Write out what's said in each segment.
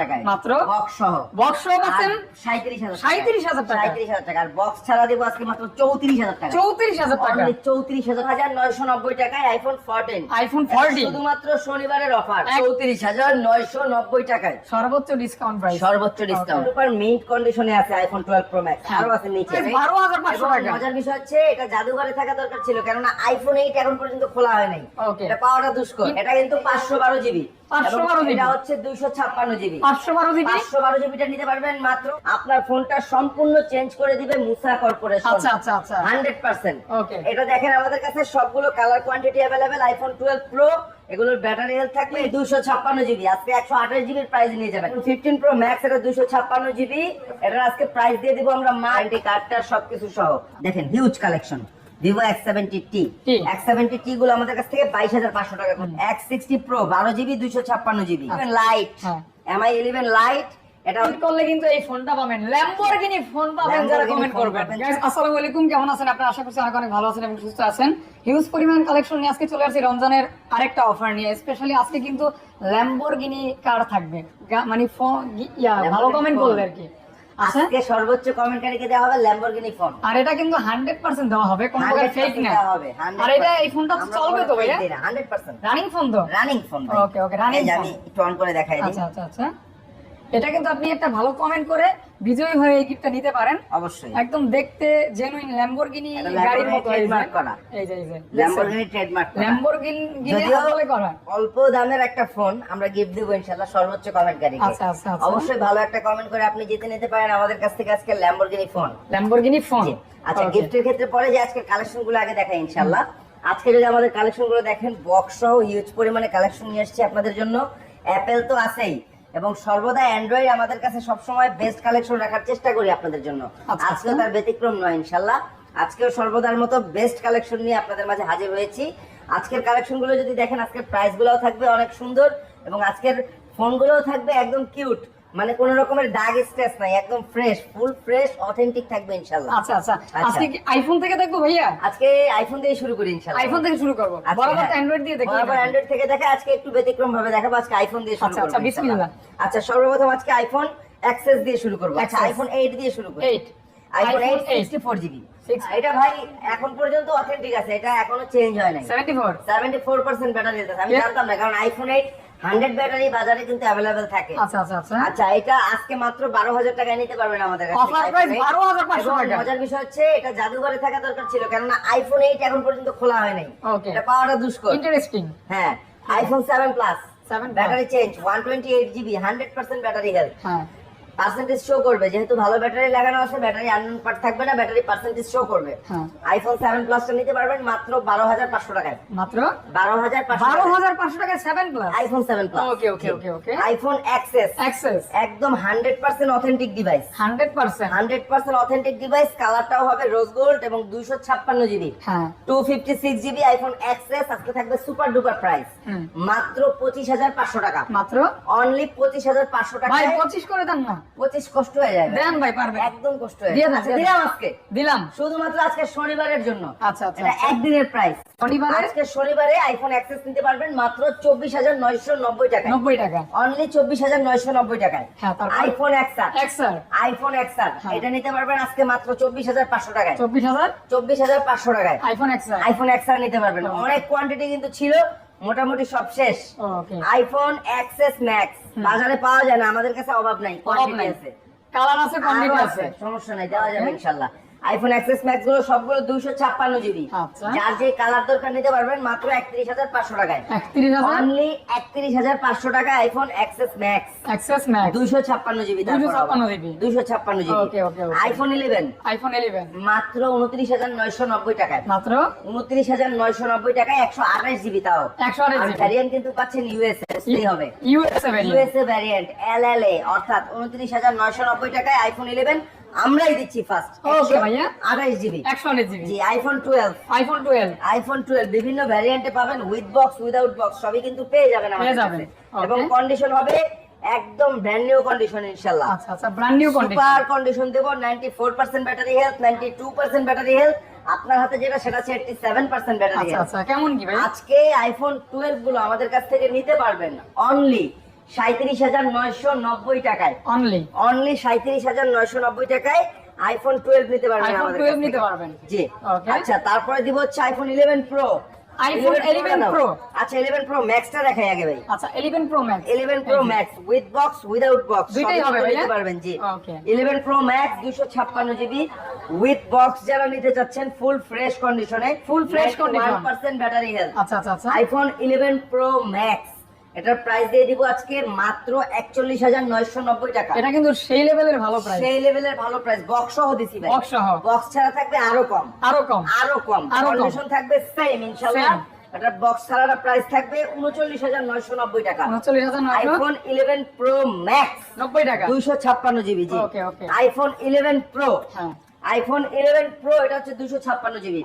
টাকায়। মাত্র বক্স সহ। বক্স পাচ্ছেন সাঁত্রিশ হাজার 37,000 টাকা। সাঁত্রিশ হাজার টাকা। আর বক্স ছাড়া দেবো আজকে মাত্র চৌত্রিশ হাজার টাকা। চৌত্রিশ হাজার টাকা। চৌত্রিশ হাজার হাজার নয়শো নব্বই টাকায় আইফোন ফোরটিন আইফোন ফোরটিন শুধুমাত্র শনিবারের অফার চৌত্রিশ হাজার নয়শো নব্বই টাকায়। সর্বোচ্চ ডিসকাউন্ট প্রাইস সর্বোচ্চ ডিসকাউন্ট সুপার মিন্ট কন্ডিশনে আছে আইফোন টুয়েলভ প্রো ম্যাক্স। আরও আছে নিচে। বারো হাজার পাঁচশো টাকা। মজার বিষয় হচ্ছে এটা জাদুঘরে থাকা দরকার ছিল কেননা আইফোন এইট এখন পর্যন্ত খোলা হয় নাই এটা পাওয়াটা দুষ্কর। এটা কিন্তু পাঁচশো বারো জিবি 512 GB এটা হচ্ছে দুইশো ছাপ্পান্ন জিবি। পাঁচশো বারো জিবি? পাঁচশো বারো জিবিটা নিতে পারবেন মাত্র। আপনার ফোনটা সম্পূর্ণ চেঞ্জ করে দিবে মুসা কর্পোরেশন। Hundred percent. এটা দেখেন আমাদের কাছে সবগুলো colour quantity available iPhone twelve pro এগুলোর ব্যাটারি হেলথ থাকবে দুশো ছাপ্পান্ন জিবি। আজকে একশো আঠাশ জিবির প্রাইস নিয়ে যাবেন। ফিফটিন প্রো ম্যাক্স এটা দুশো ছাপ্পান্ন জিবি। এটার আজকে প্রাইস দিয়ে দিব আমরা মাল্টি কার্ডটার সবকিছু সহ। দেখেন huge collection Vivo X seventy টি। এক্স সেভেন্টি টি গুলো আমাদের কাছ থেকে বাইশ হাজার পাঁচশো টাকা এক্স সিক্সটি প্রো বারো জিবি দুইশো ছাপ্পান্ন GB lite. Mi eleven lite এটা করলে কিন্তু এই ফোনটা পাবেন। ল্যাম্বরগিনি ফোন পাবেন যারা কমেন্ট করবেন। গাইস আসসালামু আলাইকুম। কেমন আছেন আপনারা আশা করছি অনেক অনেক ভালো আছেন এবং সুস্থ আছেন। হিউজ পরিমাণ কালেকশন নিয়ে আজকে চলে আসছি রমজানের আরেকটা অফার নিয়ে। স্পেশালি আজকে কিন্তু ল্যাম্বরগিনি কার থাকবে। মানে ফোন ভালো কমেন্ট phone। আর কি। আজকে সর্বোচ্চ কমেন্টকারীকে দেওয়া হবে ল্যাম্বরগিনি ফোন আর এটা কিন্তু হান্ড্রেড পার্সেন্ট দেওয়া হবে কোনো প্রকার ফেক না হবে, আর এটা এই ফোনটা তো চলবে তো ভাইয়া? 100% রানিং ফোন তো? Running phone okay okay running আমি একটু অন করে দেখাই দিই। আচ্ছা আচ্ছা আচ্ছা। এটা কিন্তু আপনি একটা ভালো কমেন্ট করে বিজয়ী হয়ে এই গিফটটা নিতে পারেন। অবশ্যই। একদম দেখতে জেনুইন ল্যাম্বরগিনি গাড়ির মতো যে। করা। এই যে এই যে। ল্যাম্বরগিনি ট্রেডমার্ক ল্যাম্বরগিনি যদিও আসলে করা। অল্প দামের একটা ফোন আমরা গিফট দেবো ইনশাআল্লাহ সর্বোচ্চ কমেন্টকারীকে আচ্ছা, আচ্ছা, আচ্ছা। অবশ্যই ভালো একটা কমেন্ট করে আপনি জিতে নিতে পারেন আমাদের কাছ থেকে আজকে ল্যাম্বরগিনি ফোন ল্যাম্বরগিনি ফোন আচ্ছা গিফটের ক্ষেত্রে পরে যে আজকে কালেকশনগুলো আগে দেখাই ইনশাল্লাহ আজকে যদি আমাদের কালেকশনগুলো দেখেন বক্স সহ হিউজ পরিমাণে কালেকশন নিয়ে আসছে আপনাদের জন্য। অ্যাপেল তো আছেই। এবং সর্বদা অ্যান্ড্রয়েড আমাদের কাছে সবসময় বেস্ট কালেকশন রাখার চেষ্টা করি আপনাদের জন্য। আচ্ছা, আজকেও আচ্ছা। তার ব্যতিক্রম নয় ইনশাল্লাহ। আজকেও সর্বদার মতো বেস্ট কালেকশন নিয়ে আপনাদের মাঝে হাজির হয়েছি। আজকের কালেকশনগুলো যদি দেখেন আজকের প্রাইসগুলোও থাকবে অনেক সুন্দর এবং আজকের ফোনগুলোও থাকবে একদম কিউট মানে কোন রকমের দাগ স্ট্রেস নাই একদম ফ্রেশ ফুল ফ্রেশ অথেন্টিক থাকবে ইনশাল্লাহ আচ্ছা আচ্ছা। আচ্ছা। আজকে কি আইফোন থেকে দেখব ভাইয়া? আজকে আইফোন দিয়ে শুরু করি ইনশাআল্লাহ। আইফোন থেকে শুরু করব। বরাবর। অ্যান্ড্রয়েড দিয়ে দেখি বরাবর অ্যান্ড্রয়েড থেকে দেখে আজকে একটু ব্যতিক্রম ভাবে দেখাবো আজকে আইফোন দিয়ে শুরু আচ্ছা, করব আচ্ছা, বিসমিল্লাহ। আচ্ছা সর্বপ্রথম আজকে আইফোন অ্যাক্সেস দিয়ে শুরু করব। আচ্ছা আইফোন 8 দিয়ে শুরু করি। 8 আইফোন iPhone 8 8 64 জিবি 60 এটা ভাই এখন পর্যন্ত অথেন্টিক আছে এটা এখনও চেঞ্জ হয় নাই। 74 74% ব্যাটারি আছে। আমি জানতাম না কারণ আইফোন 8 হান্ড্রেড ব্যাটারি বাজারে কিন্তু অ্যাভেলেবেল থাকে। আচ্ছা আচ্ছা আচ্ছা। এটা আজকে মাত্র বারো হাজার টাকায় নিতে পারবেন আমাদের কাছে। মজার বিষয় হচ্ছে এটা জাদুঘরে থাকা দরকার ছিল কেননা আইফোন এইট এখন পর্যন্ত খোলা হয় নাই। এটা পাওয়াটা দুষ্কর। ইন্টারেস্টিং হ্যাঁ iPhone seven plus seven battery change one twenty eight GB hundred percent battery health percentage show করবে। যেহেতু ভালো ব্যাটারি লাগানো আছে ব্যাটারি আননোন পার্ট থাকবে না ব্যাটারি পার্সেন্টেজ শো করবে। আইফোন সেভেন প্লাসটা নিতে পারবেন মাত্র বারো হাজার পাঁচশো টাকায়। মাত্র? বারো হাজার বারো পাঁচশো হাজার পাঁচশো টাকা seven plus iPhone seven plus Okay, okay, okay, okay. IPhone XS XS একদম hundred percent authentic device hundred percent hundred percent authentic device কালারটাও হবে রোজ গোল্ড এবং দুইশো ছাপ্পান্ন জিবি হ্যাঁ। Two fifty six GB iPhone XS আজকে থাকবে super duper price মাত্র পঁচিশ হাজার পাঁচশো টাকা। মাত্র? অনলি পঁচিশ হাজার পাঁচশো টাকা ভাই পঁচিশ করে দেন না। পঁচিশ কষ্ট হয়ে যাবে। দেন ভাই পারবেন। একদম কষ্ট হয়ে যাবে। দিলাম আজকে। দিলাম। শুধুমাত্র আজকে শনিবারের জন্য। আচ্ছা আচ্ছা এটা আচ্ছা। একদিনের প্রাইস শনিবারে? আজকে শনিবারে আইফোন অ্যাক্সেস নিতে পারবেন মাত্র চব্বিশ হাজার নয়শো নব্বই টাকা নব্বই টাকা। অনলি চব্বিশ হাজার নয়শো নব্বই টাকায়। হ্যাঁ, iPhone XR XR iPhone XR হ্যাঁ। এটা নিতে পারবেন আজকে মাত্র চব্বিশ হাজার পাঁচশো টাকায়। চব্বিশ হাজার? চব্বিশ হাজার পাঁচশো টাকায়। আইফোন এক্সার আইফোন এক্সার নিতে পারবেন। হুম। অনেক কোয়ান্টিটি কিন্তু ছিল। মোটামুটি সব শেষ। আইফোন এক্সএস ম্যাক্স বাজারে পাওয়া যায় না আমাদের কাছে অভাব নাই কোয়ান্টিটি আছে। কালার আছে কোয়ান্টিটি আছে। সমস্যা নাই দেওয়া যাবে Okay. আইফোন এক্সএস ম্যাক্সগুলো সবগুলো দুইশো ছাপ্পান্ন জিবি আচ্ছা। যার যে কালার দরকার নিতে পারবেন মাত্র একত্রিশ হাজার পাঁচশো টাকায়। একত্রিশ হাজার? অনলি একত্রিশ হাজার পাঁচশো টাকা iPhone XS max XS max দুইশো ছাপ্পান্ন জিবি দুইশো ছাপ্পান্ন GB Okay, okay, okay. IPhone eleven iPhone eleven মাত্র উনত্রিশ হাজার নয়শো নব্বই টাকায়। মাত্র? উনত্রিশ হাজার নয়শো নব্বই টাকায় একশো আঠাশ জিবি তাও। একশো আঠাশ জিবি ভ্যারিয়েন্ট কিন্তু পাচ্ছেন ইউএসএ হবে। ইউএসএ ভ্যারিয়েন্ট এল এল এ অর্থাৎ উনত্রিশ হাজার নয়শো নব্বই টাকায় আইফোন ইলেভেন আমরাই দিচ্ছি ফার্স্ট Okay, ভাইয়া। আঠাশ জিবি একশো আঠাশ জিবি জি iPhone twelve iPhone twelve iPhone twelve বিভিন্ন ভ্যারিয়েন্টে পাবেন উইথ বক্স উইদাউট বক্স সবই কিন্তু পেয়ে যাবেন আমাদের পেয়ে যাবেন। কাছে। এবং কন্ডিশন হবে একদম ব্র্যান্ড নিউ কন্ডিশন ইনশাআল্লাহ। আচ্ছা আচ্ছা brand new condition super condition দেবো 94% ব্যাটারি হেলথ 92% ব্যাটারি হেলথ আপনার হাতে যেটা সেটা হচ্ছে 87% ব্যাটারি আচ্ছা আচ্ছা কেমন কি ভাই? আজকে আইফোন 12 গুলো আমাদের কাছ থেকে নিতে পারবেন। অনলি সাঁত্রিশ হাজার নয়শো নব্বই টাকায়। অনলি অনলি সাঁত্রিশ হাজার নয়শো নব্বই টাকায় আইফোন টুয়েলভ নিতে পারবেন আইফোন আমাদের 12 কাছ নিতে পারবেন। জি। আচ্ছা তারপরে দিব হচ্ছে iPhone eleven pro iPhone 11 Pro। আচ্ছা ইলেভেন প্রো ম্যাক্সটা দেখাই আগে ভাই। আচ্ছা 11 pro max 11 pro max with box without box হবে? নিতে পারবেন জি। Okay. 11 pro max 256 GB with box যারা নিতে চাচ্ছেন ফুল ফ্রেশ কন্ডিশনে full fresh condition 1% battery health আচ্ছা আচ্ছা আচ্ছা। আইফোন 11 প্রো ম্যাক্স এটার প্রাইস দিয়ে দিব আজকে মাত্র 41990 টাকা। এটা কিন্তু সেই লেভেলের ভালো প্রাইস সেই লেভেলের ভালো প্রাইস বক্স সহ দিছি ভাই। Box সহ। বক্স ছাড়া থাকবে আরও কম। আরও কম। আরও কম। কন্ডিশন থাকবে সেম ইনশাআল্লাহ। বক্স ছাড়াটা প্রাইস থাকবে 39990 টাকা। উনচল্লিশ হাজার আইফোন 11 প্রো ম্যাক্স নব্বই টাকা? 256 জিবি জি. আইফোন 11 প্রো হ্যাঁ। আইফোন ইলেভেন প্রো এটা হচ্ছে দুশো ছাপ্পান্ন জিবি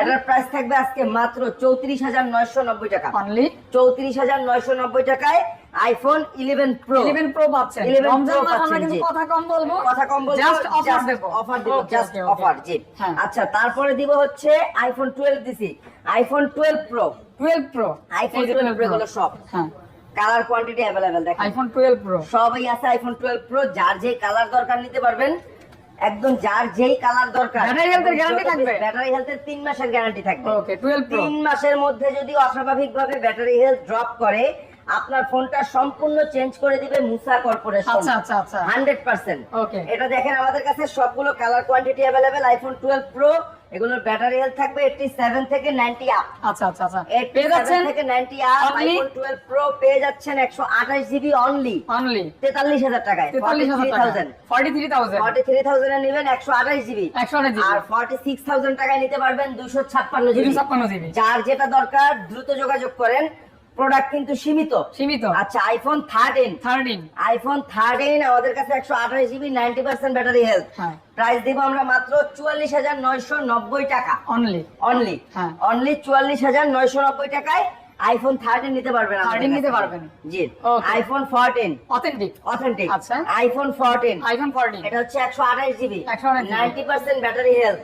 এটার প্রাইস থাকবে আজকে মাত্র চৌত্রিশ হাজার নয়শো নব্বই টাকা। অনলি চৌত্রিশ হাজার নয়শো নব্বই টাকায় iPhone eleven pro eleven pro পাচ্ছেন। ইলেভেন প্রো পাচ্ছেন কথা কম বলব। কথা কম বলব জাস্ট অফার দেবো। অফার দেবো জাস্ট অফার জি। আচ্ছা তারপরে দিব হচ্ছে আইফোন টুয়েলভ দিছি iPhone twelve pro twelve pro iPhone twelve pro গুলো সব। কালার কোয়ান্টিটি অ্যাভেলেবেল দেখেন। আইফোন টুয়েলভ প্রো সবাই আছে আইফোন টুয়েলভ প্রো যার যে কালার দরকার নিতে পারবেন একদম যার যেই কালার দরকার। ব্যাটারি এর guarantee থাকবে? ব্যাটারি হেলথের 3 মাসের গ্যারান্টি থাকবে। ওকে 12 প্রো মাসের মধ্যে যদি অস্বাভাবিকভাবে ব্যাটারি হেলথ ড্রপ করে আপনার ফোনটা সম্পূর্ণ চেঞ্জ করে দিবে মুসা কর্পোরেশন আচ্ছা আচ্ছা আচ্ছা। হান্ড্রেড পার্সেন্ট ওকে এটা দেখেন আমাদের কাছে সবগুলো colour quantity available iPhone twelve pro এগুলোর ব্যাটারি হেলথ থাকবে এইটটি সেভেন থেকে নাইনটি আপ আচ্ছা আচ্ছা আচ্ছা। পেয়ে যাচ্ছেন? থেকে ninety up only- iPhone twelve pro পেয়ে যাচ্ছেন একশো আঠাশ জিবি অনলি অনলি তেতাল্লিশ হাজার টাকায়। 43000 43000 43000 এ নেবেন একশো আঠাশ জিবি 128 জিবি আর ফর্টি সিক্স থাউজেন্ড টাকায় নিতে পারবেন দুশো ছাপ্পান্ন জিবি 256 জিবি যার যেটা দরকার দ্রুত যোগাযোগ করেন। প্রোডাক্ট কিন্তু সীমিত। সীমিত। আচ্ছা আইফোন থার্টিন 13 আইফোন থার্টিন আমাদের কাছে একশো আঠাশ GB ninety percent battery health price দিব আমরা মাত্র চুয়াল্লিশ হাজার নয়শো নব্বই টাকা। Only only. অনলি চুয়াল্লিশ হাজার নয়শো নব্বই টাকায় আইফোন থার্টিন নিতে পারবেন 13 নিতে পারবেন। জি। আইফোন ফোরটিন অথেন্টিক অথেন্টিক আচ্ছা। আইফোন ফোরটিন আইফোন 14 এটা হচ্ছে একশো আঠাশ GB 128 ninety percent battery health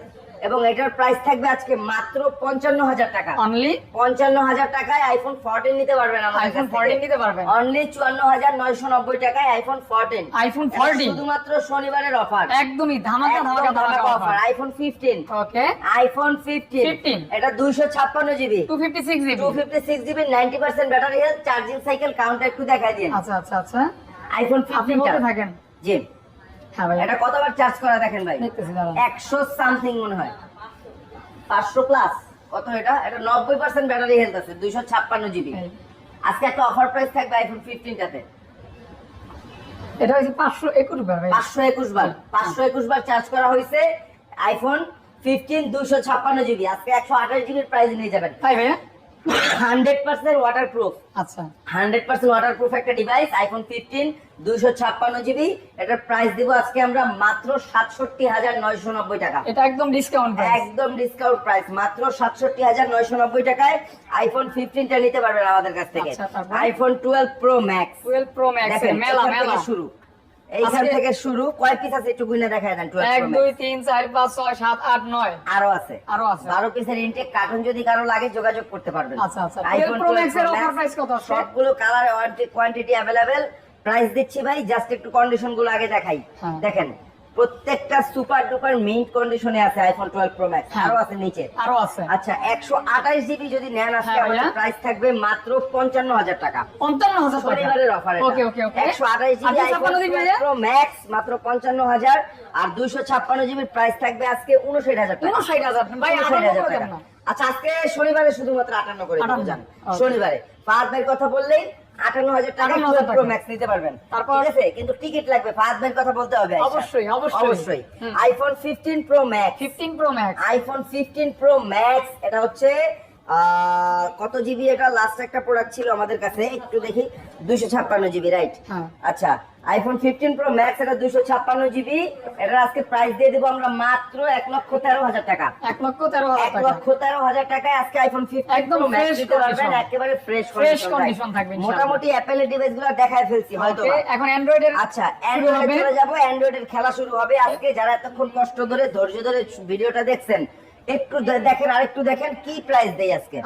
এবং এটার প্রাইস থাকবে আজকে মাত্র পঞ্চান্ন হাজার টাকা। অনলি পঞ্চান্ন হাজার টাকায় আইফোন ফোরটিন নিতে পারবেন আইফোন। 14 নিতে পারবেন? অনলি চুয়ান্ন হাজার নয়শো নব্বই টাকায় আইফোন ফোরটিন আইফোন 14 শুধুমাত্র শনিবারের অফার একদমই ধামাকা ধামাকা ধামাকা offer iPhone fifteen okay iPhone fifteen 15 এটা দুইশো ছাপ্পান্ন GB 256 GB two fifty six GB ninety percent battery health charging cycle counter একটু দেখাই দিন। আচ্ছা আচ্ছা আচ্ছা। আইফোন ফিফটিন থাকেন। জি। এটা কতবার চার্জ করা দেখেন ভাই? একশো সামথিং মনে হয়। পাঁচশো প্লাস কত এটা? এটা নব্বই পার্সেন্ট ব্যাটারি হেলথ আছে দুইশো ছাপ্পান্ন জিবি আজকে একটা অফার প্রাইস থাকবে আইফোন ফিফটিনটাতে এটা হচ্ছে 521 বার পাঁচশো একুশ বার। পাঁচশো একুশ বার চার্জ করা হয়েছে আইফোন ফিফটিন দুশো ছাপ্পান্ন জিবি আজকে একশো আঠাশ জিবির প্রাইস নিয়ে যাবেন। তাই ভাইয়া? হান্ড্রেড পার্সেন্ট ওয়াটার প্রুফ আচ্ছা। হান্ড্রেড পার্সেন্ট ওয়াটার প্রুফ একটা ডিভাইস আইফোন ফিফটিন দুশো ছাপ্পান্ন জিবি এটার প্রাইস দিব আজকে আমরা মাত্র সাতষট্টি হাজার নয়শো নব্বই টাকা। এটা একদম ডিসকাউন্ট একদম ডিসকাউন্ট প্রাইস মাত্র সাতষট্টি হাজার নয়শো নব্বই টাকায় আইফোন ফিফটিনটা নিতে পারবেন আমাদের কাছ থেকে। IPhone twelve pro max 12 pro max মেলা মেলা। শুরু। এইখান থেকে শুরু কয় পিস আছে একটু গুনে দেখায় দেন 12 এক Pro দুই Max। তিন চার পাঁচ ছয় সাত আট নয় আরও আছে আরও আছে বারো পিসের ইনটেক কার্টুন যদি কারও লাগে যোগাযোগ করতে পারবেন আচ্ছা, আচ্ছা। 12 12 এর কত আছে? সবগুলো কালার কোয়ান্টিটি অ্যাভেলেবেল প্রাইস দিচ্ছি ভাই জাস্ট একটু কন্ডিশনগুলো আগে দেখাই হ্যাঁ। দেখেন প্রত্যেকটা সুপার ডুপার মিন্ট কন্ডিশনে আছে আইফোন টুয়েলভ প্রো ম্যাক্স। আরও আছে নিচে। আরও আছে। আচ্ছা একশো আঠাশ জিবি যদি নেন আজকে হ্যাঁ, আমাদের প্রাইস থাকবে মাত্র পঞ্চান্ন হাজার টাকা। পঞ্চান্ন হাজার টাকা। শনিবারের অফার ওকে ওকে ওকে। একশো আঠাশ জিবি? প্রো ম্যাক্স মাত্র পঞ্চান্ন হাজার। আর দুইশো ছাপ্পান্ন জিবির প্রাইস থাকবে আজকে উনষাট হাজার টাকা। উনষাট হাজার ভাই 59,000 আঠারো করে টাকা। আচ্ছা আজকে শনিবারে শুধুমাত্র আটান্ন করে দেবো, 58 জান। শনিবারে। ফাহাদ ভাইয়ের কথা বললেই আটান্ন হাজার টাকা 58,000 প্রো ম্যাক্স নিতে পারবেন। তারপর? ঠিক আছে? কিন্তু টিকিট লাগবে ফাহাদ ভাইয়ের কথা বলতে হবে অবশ্যই, অবশ্যই। অবশ্যই। IPhone fifteen pro max fifteen pro max iPhone fifteen pro max এটা হচ্ছে আহ, কত জিবি এটা লাস্ট একটা প্রোডাক্ট ছিল আমাদের কাছে? একটু দেখি দুইশো ছাপ্পান্ন জিবি রাইট হ্যাঁ। আচ্ছা আইফোন ফিফটিন প্রো ম্যাক্স এটা দুইশো ছাপ্পান্ন জিবি এটার আজকে প্রাইস দিয়ে দেবো আমরা মাত্র এক লক্ষ তেরো হাজার টাকা। এক লক্ষ তেরো এক লক্ষ তেরো হাজার টাকায় আজকে আইফোন ফিফটিন প্রো ম্যাক্স দিতে পারবেন একেবারে ফ্রেশ condition থাকবে মোটামুটি অ্যাপেলের ডিভাইসগুলো দেখায় ফেলছি হয়তো এখন অ্যান্ড্রয়েডের আচ্ছা অ্যান্ড্রয়েডে চলে যাব অ্যান্ড্রয়েডের খেলা শুরু হবে। আজকে যারা এতক্ষণ কষ্ট ধরে ধৈর্য ধরে ভিডিওটা দেখছেন একটু দেখেন আরেকটু দেখেন কি প্রাইস দেই আজকে।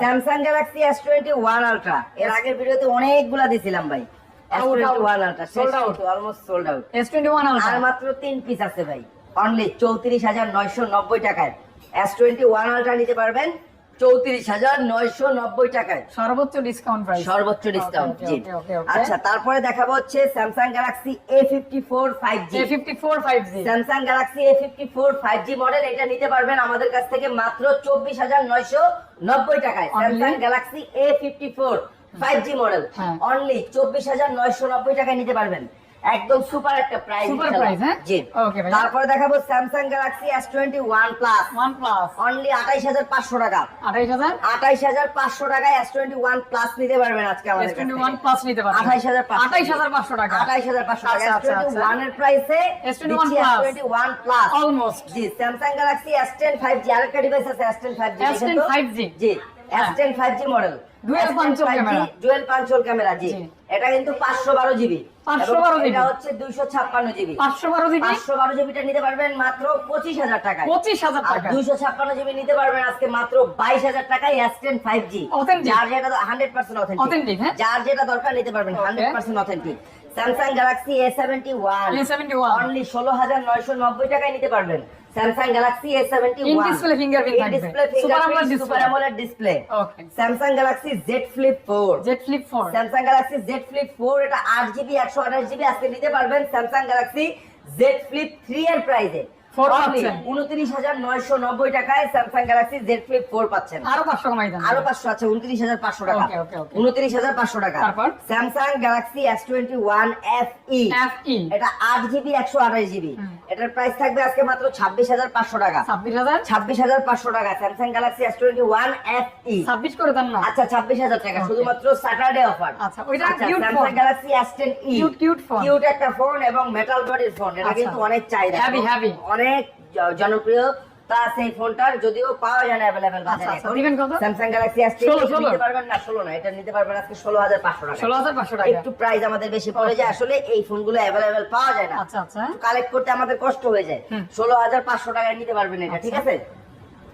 Samsung Galaxy S twenty one ultra এর আগের ভিডিওতে অনেকগুলা দিছিলাম ভাই Out, out. S21 Ultra, Sold শেষ out. কিন্তু, almost sold out। S twenty one আর মাত্র তিন পিস আছে ভাই অনলি চৌত্রিশ হাজার নয়শো নব্বই টাকায় এস টোয়েন্টি ওয়ান আলট্রা নিতে পারবেন চৌত্রিশ হাজার নয়শো নব্বই টাকায়। সর্বোচ্চ ডিসকাউন্ট প্রাইস সর্বোচ্চ ডিসকাউন্ট জি. আচ্ছা তারপরে দেখাবো হচ্ছে Samsung Galaxy A fifty four five G fifty four five G Samsung Galaxy A fifty four five G model এটা নিতে পারবেন আমাদের কাছ থেকে মাত্র চব্বিশ হাজার নয়শো নব্বই টাকায়। Samsung Galaxy A fifty four five G model. Only চব্বিশ হাজার নয়শো নব্বই টাকায় নিতে পারবেন। একদম সুপার একটা প্রাইস Super price, হ্যাঁ? জি। Okay, ভাই। তারপরে দেখাবো Samsung Galaxy S twenty one plus one plus only আঠাইশ হাজার পাঁচশো টাকা। আঠাইশ হাজার? আঠাইশ হাজার পাঁচশো টাকায় এস টোয়েন্টি ওয়ান প্লাস নিতে পারবেন আজকে আমাদের এস কাছ টোয়েন্টি থেকে। ওয়ান প্লাস নিতে পারবেন। আঠাইশ হাজার আঠাইশ হাজার পাঁচশো টাকা। আঠাইশ হাজার পাঁচশো টাকা। আচ্ছা, এস আচ্ছা, টোয়েন্টি আচ্ছা। ওয়ানের প্রাইসে S21 plus। Twenty one plus almost জি Samsung Galaxy S ten five G আরেকটা ডিভাইস আছে S ten five G S10 5G জি হ্যাঁ। S ten five G model Dual punch hole camera। Dual punch hole camera জি। এটা কিন্তু পাঁচশো বারো GB 512 GB এটা হচ্ছে দুইশো ছাপ্পান্ন জিবি। পাঁচশো বারো জিবি? পাঁচশো বারো জিবিটা নিতে পারবেন মাত্র পঁচিশ হাজার টাকায়। পঁচিশ হাজার টাকা দুইশো ছাপ্পান্ন জিবি নিতে পারবেন আজকে মাত্র বাইশ হাজার টাকায় এস টেন ফাইভ জি? যার যেটা হান্ড্রেড পার্সেন্ট হ্যাঁ? যার যেটা দরকার নিতে পারবেন hundred percent authentic Samsung Galaxy A seventy one only ষোলো হাজার নয়শো নব্বই টাকায় নিতে পারবেন। Samsung Galaxy A seventy one. Display fingerprint display। Super AMOLED display Samsung Galaxy Z flip four Z flip four Samsung Galaxy Z flip four এটা আট GB একশো আঠাশ জিবি আজকে নিতে পারবেন Samsung Galaxy Z flip three এর প্রাইজে। উনত্রিশ হাজার নয়শো নব্বই টাকায় Samsung Galaxy Z flip four পাচ্ছেন। আরও পাঁচশো কমাই দেন। আরও পাঁচশো আছে উনত্রিশ হাজার পাঁচশো টাকা. উনত্রিশ হাজার পাঁচশো টাকা। তারপর? Samsung Galaxy S twenty one F E এটা আট জিবি একশো আঠাশ জিবি এটার প্রাইস থাকবে আজকে মাত্র ছাব্বিশ হাজার পাঁচশো টাকা। ছাব্বিশ হাজার? ছাব্বিশ হাজার পাঁচশো টাকা Samsung Galaxy S twenty one F E ছাব্বিশ করে দেন না? আচ্ছা ছাব্বিশ হাজার টাকা শুধুমাত্র স্যাটারডে অফার আচ্ছা, ওইটা cute Samsung Galaxy S ten E Cute, cute phone। Cute একটা ফোন এবং মেটাল বডির ফোন এটা আচ্ছা। কিন্তু অনেক চাহিদা। Heavy, heavy। অনেক জ- জনপ্রিয়। এই ফোনটার যদিও পাওয়া যায় না অ্যাভেলেবেল আচ্ছা, বাজারে আচ্ছা, কত? স্যামসাং গ্যালাক্সি এস 16, 16 নিতে পারবেন না ষোলো না। এটা নিতে পারবেন আজকে ষোলো হাজার পাঁচশো টাকা ষোলো হাজার পাঁচশো টাকা একটু প্রাইস আমাদের বেশি পড়ে যায় আসলে এই ফোনগুলো অ্যাভেলেবেল পাওয়া যায় না। আচ্ছা আচ্ছা। কালেক্ট করতে আমাদের কষ্ট হয়ে যায়। হুম। ষোলো হাজার পাঁচশো টাকায় নিতে পারবেন এটা ঠিক আছে?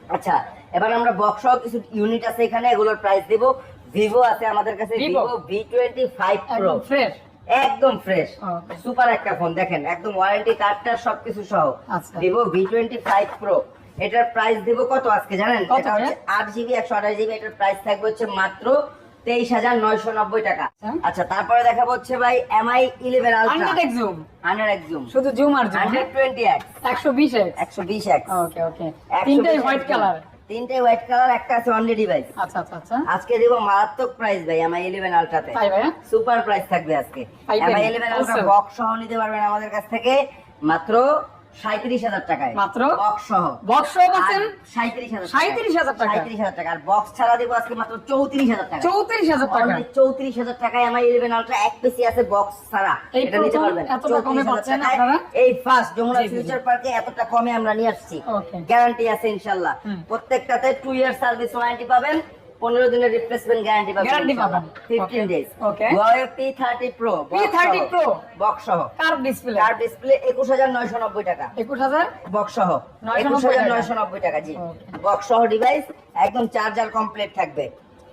আচ্ছা এবার আমরা বক্স কিছু ইউনিট আছে এখানে এগুলোর প্রাইস দিব। ভিভো আছে আমাদের কাছে Vivo V twenty five pro fresh একদম ফ্রেশ সুপার একটা ফোন দেখেন একদম ওয়ারেন্টি কার্ডটার সবকিছু সহ। Vivo V twenty five pro এটার প্রাইস দিব কত আজকে জানেন? এটা হচ্ছে আট জিবি একশো আঠাশ জিবি এটার প্রাইস থাকবে হচ্ছে মাত্র তেইশ হাজার নয়শো নব্বই টাকা। আচ্ছা। আচ্ছা তারপরে দেখাবো হচ্ছে ভাই Mi eleven ultra zoom hundred এক জুম শুধু জুম আর জুম হান্ড্রেড টোয়েন্টি এক্স একশো বিশ এক্স একশো বিশ এক্স ওকে ওকে তিনটাই হোয়াইট কালার তিনটে হোয়াইট কালার একটা আছে অনলি ডিভাইস আচ্ছা আচ্ছা আচ্ছা। আজকে দেব মারাত্মক প্রাইস ভাই আমার ইলেভেন আলট্রাতে তাই ভাইয়া সুপার প্রাইস থাকবে আজকে। আমার এমআই ইলেভেন আলট্রা বক্স সহ নিতে পারবেন আমাদের কাছ থেকে। মাত্র সাঁত্রিশ হাজার টাকায়। মাত্র? বক্স সহ বক্স সহ পাচ্ছেন সাঁত্রিশ হাজার 37,000 টাকা। সাঁত্রিশ হাজার টাকা। আর বক্স ছাড়া দিব আজকে মাত্র চৌত্রিশ হাজার টাকা। চৌত্রিশ হাজার টাকা। চৌত্রিশ হাজার টাকায় আমার ইলেভেন আলট্রা এক পিসি আছে বক্স ছাড়া। এটা নিতে পারবেন। কমে পাচ্ছেন আপনারা? এই ফার্স্ট যমুনা। ফিউচার পার্কে এতটা কমে আমরা নিয়ে আসছি। গ্যারান্টি আছে ইনশাল্লাহ। প্রত্যেকটাতে টু ইয়ার সার্ভিস ওয়ারেন্টি পাবেন। পনেরো দিনের রিপ্লেসমেন্ট গ্যারান্টি পাবেন Guarantee পাবেন। Fifteen. Days Okay. Huawei P30 Pro P30 Pro? Box সহ। কার ডিসপ্লে তার ডিসপ্লে একুশ হাজার নয়শো নব্বই টাকা। একুশ হাজার? বক্স সহ। 990 একুশ হাজার টাকা। নয়শো নব্বই টাকা জি। বক্স সহ ডিভাইস একদম চার্জার কমপ্লিট থাকবে।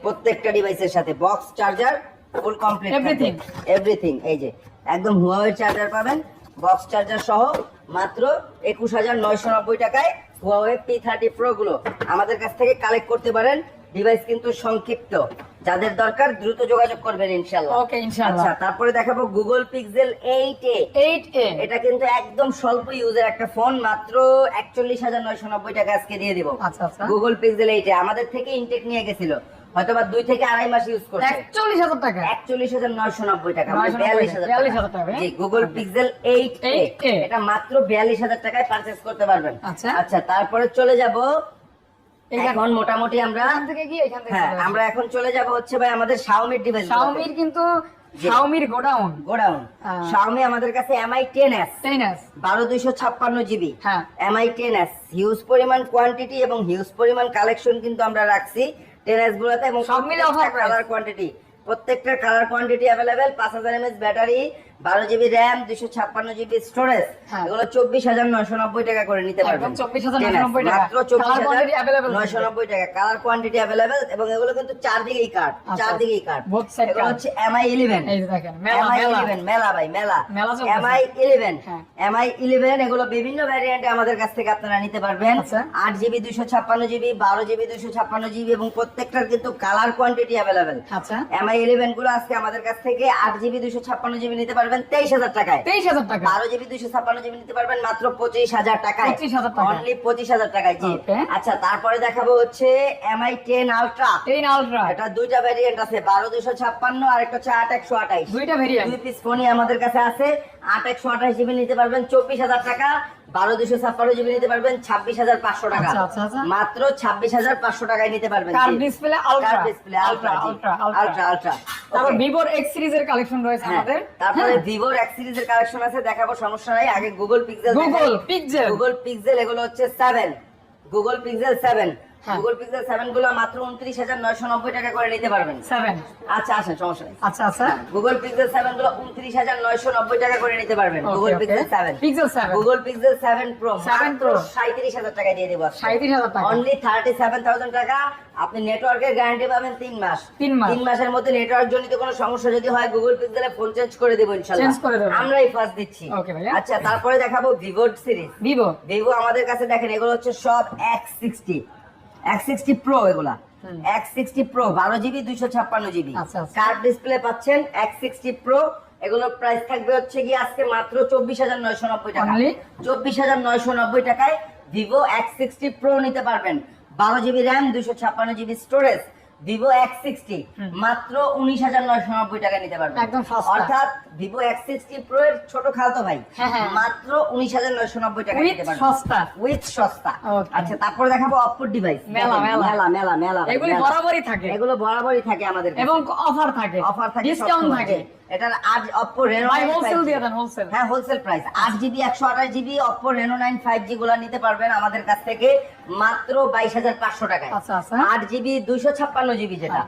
প্রত্যেকটা ডিভাইসের সাথে box charger full complete Everything. Everything এই যে। একদম হুয়াওয়ে চার্জার পাবেন বক্স চার্জার সহ মাত্র একুশ হাজার নয়শো নব্বই টাকায় হুয়াওয়ে পি থার্টি প্রো গুলো। আমাদের কাছ থেকে কালেক্ট করতে পারেন। ডিভাইস কিন্তু সংক্ষিপ্ত। যাদের দরকার দ্রুত যোগাযোগ করবেন ইনশাল্লাহ Okay, ইনশাআল্লাহ। আচ্ছা তারপরে দেখাবো Google Pixel eight A eight A এটা কিন্তু একদম স্বল্প ইউজের একটা ফোন মাত্র একচল্লিশ হাজার নয়শো নব্বই টাকা আজকে দিয়ে দিব। আচ্ছা, আচ্ছা। গুগল পিক্সেল এইটে আমাদের থেকে ইনটেক নিয়ে গেছিল। হয়তো বা দুই থেকে আড়াই মাস ইউজ করছে। একচল্লিশ হাজার টাকা। একচল্লিশ হাজার নয়শো নব্বই টাকা 990 বিয়াল্লিশ হাজার 42,000 টাকা, জি গুগল পিক্সেল এইট 8A এটা মাত্র বিয়াল্লিশ হাজার টাকায় পারচেস করতে পারবেন। আচ্ছা। আচ্ছা তারপরে চলে যাব এখান- মোটামুটি আমরা থেকে গিয়ে এখান থেকে হ্যাঁ আমরা এখন চলে যাব হচ্ছে ভাই আমাদের শাওমির ডিভাইস শাওমির কিন্তু শাওমির গোডাউন গোডাউন। শাওমি আমাদের কাছে এমআই টেন এস টেনাস বারো দুইশো ছাপ্পান্ন জিবি হ্যাঁ। এমআই টেন এস হিউজ পরিমাণ কোয়ান্টিটি এবং হিউজ পরিমাণ কালেকশন কিন্তু আমরা রাখছি টেন এস গুলোতে এবং সব মিলে price। কালার কোয়ান্টিটি প্রত্যেকটার কালার কোয়ান্টিটি অ্যাভেলেবেল পাঁচ হাজার এমএস ব্যাটারি বারো জিবি র্যাম দুশো ছাপ্পান্ন জিবি স্টোরেজ হ্যাঁ। এগুলো চব্বিশ হাজার নয়শো নব্বই টাকা করে নিতে পারবেন। মাত্র চব্বিশ available নয়শো নব্বই টাকা। কালার কোয়ান্টিটি অ্যাভেলেবেল এবং এগুলো কিন্তু চারদিকেই কার্ড আচ্ছা, চারদিকেই কার্ড এগুলো হচ্ছে এমআই ইলেভেন এমআই ইলেভেন মেলা ভাই মেলা। MI eleven. এমআই ইলেভেন এগুলো বিভিন্ন ভ্যারিয়েন্টে আমাদের কাছ থেকে আপনারা নিতে পারবেন। আচ্ছা। আট জিবি দুশো ছাপ্পান্ন জিবি বারো জিবি দুশো ছাপ্পান্ন জিবি এবং প্রত্যেকটার কিন্তু কালার কোয়ান্টিটি অ্যাভেলেবেল আচ্ছা। এমআই ইলেভেনগুলো আজকে আমাদের কাছ থেকে আট জিবি দুশো ছাপ্পান্ন জিবি নিতে পারবেন। তেইশ হাজার টাকায়। তেইশ হাজার টাকা। বারো জিবি দুশো ছাপ্পান্ন জিবি নিতে পারবেন মাত্র পঁচিশ হাজার টাকায়। 25,000 টাকা। অনলি পঁচিশ হাজার টাকায় জি। আচ্ছা তারপরে দেখাবো হচ্ছে Mi ten ultra ten ultra এটা দুইটা ভ্যারিয়েন্ট আছে বারো দুশো ছাপ্পান্ন আর একটা হচ্ছে আট একশো আঠাইশ দুইটা ভেরিয়েন্ট দুই পিস ফোনই আমাদের কাছে আছে আট একশো আঠাশ জিবি নিতে পারবেন চব্বিশ হাজার টাকা বারো দুশো ছাপ্পান্ন জিবি নিতে পারবেন ছাব্বিশ হাজার পাঁচশো টাকা। আচ্ছা, আচ্ছা, আচ্ছা। মাত্র ছাব্বিশ হাজার পাঁচশো টাকায় নিতে পারবেন display ultra display ultra ultra ultra ultra তারপর ভিভোর এক্স সিরিজের কালেকশন রয়েছে হ্যাঁ, আমাদের। তারপরে ভিভোর এক্স সিরিজের কালেকশন আছে দেখাবো সমস্যা নাই। আগে Google Pixel Google Pixel Google Pixel এগুলো হচ্ছে সেভেন গুগল পিক্সেল সেভেন হ্যাঁ। গুগল পিক্সেল সেভেনগুলো মাত্র উনত্রিশ হাজার নয়শো নব্বই টাকা করে নিতে পারবেন। সেভেন আচ্ছা আসেন সমস্যা নেই। আচ্ছা আচ্ছা। গুগল পিক্সেল সেভেনগুলো উনত্রিশ হাজার নয়শো নব্বই টাকা করে নিতে পারবেন Google Pixel seven Pixel seven Google Pixel seven pro 7 Pro। সাঁত্রিশ হাজার টাকা দিয়ে দেবো সাঁত্রিশ হাজার টাকা। অনলি থার্টি সেভেন থাউজেন্ড টাকা। আপনি নেটওয়ার্কের গ্যারান্টি পাবেন তিন মাস। তিন মাস। তিন মাসের মধ্যে নেটওয়ার্ক জনিত কোনো সমস্যা যদি হয় গুগল পিক্সেলে ফোন চেঞ্জ করে দেবো ইনশাল্লাহ। Change করে দেবেন। আমরাই ফার্স্ট দিচ্ছি। Okay ভাইয়া। আচ্ছা তারপরে দেখাবো ভিভো সিরিজ ভিভো ভিভো আমাদের কাছে দেখেন এগুলো হচ্ছে সব X sixty X sixty pro এগুলা। এক সিক্সটি প্রো বারো জিবি দুইশো ছাপ্পান্ন জিবি। আচ্ছা, আচ্ছা। কার্ড ডিসপ্লে পাচ্ছেন এক সিক্সটি প্রো এগুলোর প্রাইস থাকবে হচ্ছে গিয়ে আজকে মাত্র চব্বিশ হাজার নয়শো নব্বই টাকা? চব্বিশ হাজার নয়শো নব্বই টাকায় ভিভো এক্স সিক্সটি প্রো নিতে পারবেন। বারো জিবি র্যাম দুইশো ছাপ্পান্ন GB storage Vivo X sixty মাত্র উনিশ হাজার নয়শো নব্বই টাকা নিতে পারবেন একদম অর্থাৎ ভিভো এক্স সিক্সটি প্রো এর ছোট খালতো ভাই হ্যাঁ, হ্যাঁ। মাত্র উনিশ হাজার নয়শো নব্বই টাকা নিতে পারবেন সস্তা। উইথ সস্তা। আচ্ছা তারপরে দেখাবো অপ্পোর ডিভাইস মেলা, মেলা। মেলা মেলা মেলা এগুলি। বরাবরই থাকে। এগুলো বরাবরই থাকে আমাদের এবং অফার থাকে। অফার থাকে ডিসকাউন্ট থাকে। এটার আজ অপ্পো রেনো হোলসেল দিয়ে দেন হোলসেল হ্যাঁ হোলসেল প্রাইস আট জিবি একশো আঠাশ GB Oppo Reno nine five G গুলা নিতে পারবেন আমাদের কাছ থেকে মাত্র বাইশ হাজার পাঁচশো টাকায়। আচ্ছা, আচ্ছা। আট জিবি দুইশো ছাপ্পান্ন জিবি যেটা।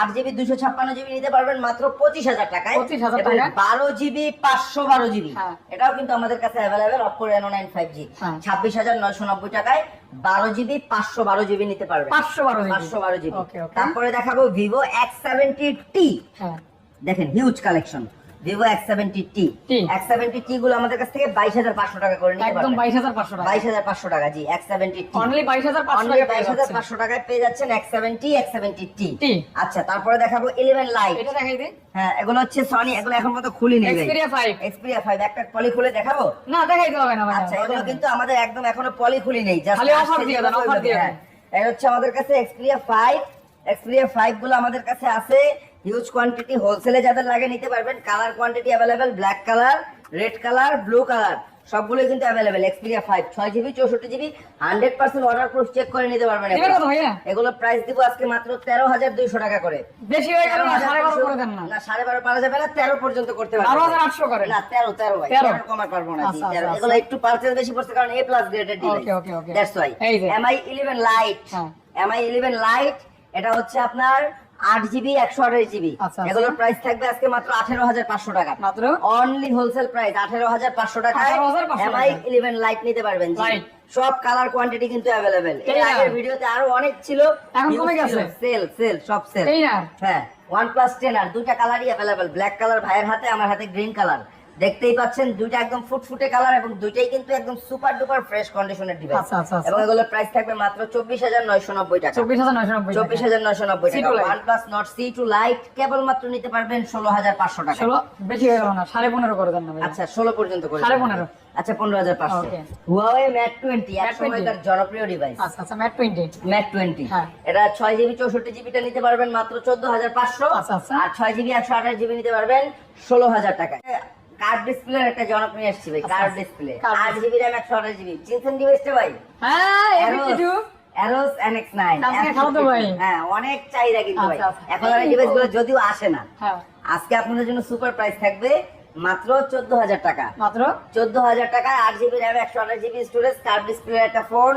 আট জিবি দুইশো ছাপ্পান্ন জিবি নিতে পারবেন মাত্র পঁচিশ হাজার টাকায়। 25,000 এবং বারো জিবি পাঁচশো বারো জিবি। হ্যাঁ। এটাও কিন্তু আমাদের কাছে available Oppo Reno nine five G. ছাব্বিশ হাজার নয়শো নব্বই টাকায় বারো জিবি পাঁচশো বারো জিবি নিতে পারবেন। পাঁচশো বারো পাঁচশো বারো জিবি। তারপরে দেখাবো ভিভো এক্স সেভেন্টি টি দেখেন huge collection Vivo X seventy T X seventy T গুলো আমাদের কাছ থেকে বাইশ হাজার পাঁচশো টাকা করে নিতে একদম বাইশ হাজার পাঁচশো টাকা। বাইশ হাজার পাঁচশো টাকা জি এক্স সেভেন্টি টি অনলি বাইশ হাজার অনলি বাইশ হাজার পাঁচশো টাকায় পেয়ে যাচ্ছেন X seventy X seventy T আচ্ছা তারপরে দেখাবো ইলেভেন লাইট এটা দেখাই দিই। হ্যাঁ এগুলো হচ্ছে সনি এগুলো এখন মতো খুলি নেই Xperia 5 এক্সপিরিয়া ফাইভ একটা পলি খুলে দেখাবো? না দেখাইতে হবে না আচ্ছা এগুলো কিন্তু আমাদের একদম এখনও পলি খুলি নেই just খালি offer দিয়ে দেন, ওইভাবে, দিয়ে হ্যাঁ। দেন। এই হচ্ছে আমাদের কাছে এক্সপিরিয়া ফাইভ এক্সপিরিয়া ফাইভগুলো আমাদের কাছে আছে। হিউজ কোয়ান্টিটি হোলসেলে যাদের লাগে নিতে পারবেন colour quantity available black colour red colour blue colour সবগুলো কিন্তু অ্যাভেলেবেল এক্সপিরিয়া ফাইভ ছয় জিবি চৌষট্টি GB hundred percent order proof check করে নিতে পারবেন এগুলো। প্রাইস দিব আজকে মাত্র তেরো হাজার দুইশো টাকা করে। বেশি হয়ে গেল না সাড়ে বারো করে দেন না। না সাড়ে বারো পারা যাবে না তেরো পর্যন্ত করতে বারো হাজার আটশো করে। না তেরো তেরো ভাই তেরো। কমার পারব না আচ্ছা। আচ্ছা, এগুলো একটু পার্সেন্ট বেশি পড়ছে কারণ এ প্লাস গ্রেডের device okay. That's why Mi eleven lite. Mi eleven lite এটা হচ্ছে আপনার আট জিবি একশো আঠাশ জিবি। আচ্ছা, আচ্ছা। এগুলোর প্রাইস থাকবে আজকে মাত্র আঠেরো হাজার পাঁচশো টাকা। মাত্র? অনলি হোলসেল প্রাইস আঠেরো হাজার পাঁচশো টাকা। এমআই ইলেভেন লাইট নিতে পারবেন সব কালার কোয়ান্টিটি কিন্তু অ্যাভেলেবেল এর আগের ভিডিওতে আরও অনেক ছিল। এখন কমে গেছে। সেল সেল সব সেল হ্যাঁ ওয়ান প্লাস টেন আর দুইটা কালারই অ্যাভেলেবেল ব্ল্যাক কালার ভাইয়ের হাতে আমার হাতে গ্রিন কালার দেখতেই পাচ্ছেন দুইটা একদম ফুটফুটে কালার এবং দুইটাই কিন্তু একদম সুপার ডুপার ফ্রেশ কন্ডিশনের ডিভাইস আচ্ছা, আচ্ছা, আচ্ছা। এবং এগুলোর প্রাইস থাকবে মাত্র চব্বিশ হাজার নয়শো নব্বই টাকা চব্বিশ হাজার নয়শো নব্বই চব্বিশ হাজার নয়শো নব্বই C2 টাকা Lite। One plus note C two lite কেবলমাত্র নিতে পারবেন ষোলো হাজার পাঁচশো টাকা ষোলো বেশি হয়ে গেল না সাড়ে পনেরো করে দেন না আচ্ছা ষোলো পর্যন্ত করে সাড়ে দিন। পনেরো। আচ্ছা পনেরো হাজার পাঁচশো Okay. হুয়াওয়ে ম্যাট টোয়েন্টি এক Mate 20 সময়কার জনপ্রিয় ডিভাইস আচ্ছা আচ্ছা ম্যাট টোয়েন্টি ম্যাট টোয়েন্টি হ্যাঁ। এটা ছয় জিবি চৌষট্টি জিবিটা নিতে পারবেন মাত্র চোদ্দ হাজার পাঁচশো আচ্ছা, আচ্ছা। আর ছয় জিবি একশো আঠাশ জিবি নিতে পারবেন ষোলো হাজার টাকা কার্ড ডিসপ্লে একটা জনপ্রিয় আসছি ভাই আচ্ছা, কার্ড আচ্ছা। ডিসপ্লে আট জিবি র্যাম একশো আঠাশ জিবি চিনছেন ডিভাইসটা ভাই? হ্যাঁ টু অ্যারোস এনএক্স নাইন। হ্যাঁ অনেক চাহিদা কিন্তু ভাই। আচ্ছা, আচ্ছা। এখন ডিভাইসগুলো যদিও আসে না। হ্যাঁ। আজকে আপনাদের জন্য সুপার প্রাইস থাকবে মাত্র চোদ্দ হাজার টাকা। মাত্র? চোদ্দ হাজার টাকা আট জিবি র্যাম একশো আঠাশ জিবি স্টোরেজ কার্ভ ডিসপ্লে একটা phone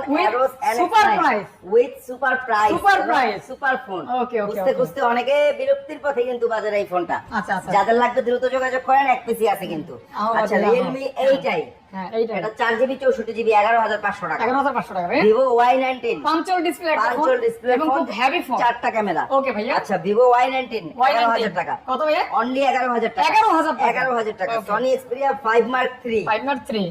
super price with super price super price super phone okay বুঝতে বুঝতে অনেকে বিরক্তির পথে কিন্তু বাজারে এই ফোনটা আচ্ছা, আচ্ছা। যাদের লাগবে দ্রুত যোগাযোগ করেন এক পিসি আছে কিন্তু। আচ্ছা রিয়েলমি এইটাই এটা চার জিবি চৌষট্টি জিবি এগারো হাজার পাঁচশো টাকা। এগারো হাজার পাঁচশো টাকা Vivo Y nineteen. Punch hole display একটা ডিসপ্লে এবং খুব হেভি ফোন চারটা ক্যামেরা ভাইয়া। আচ্ছা ভিভো ওয়াই নাইনটিন এগারো হাজার টাকা। কত ভাইয়া? অনলি এগারো হাজার টাকা। 11,000 টাকা। এগারো হাজার টাকা. Sony Xperia five mark three five mark three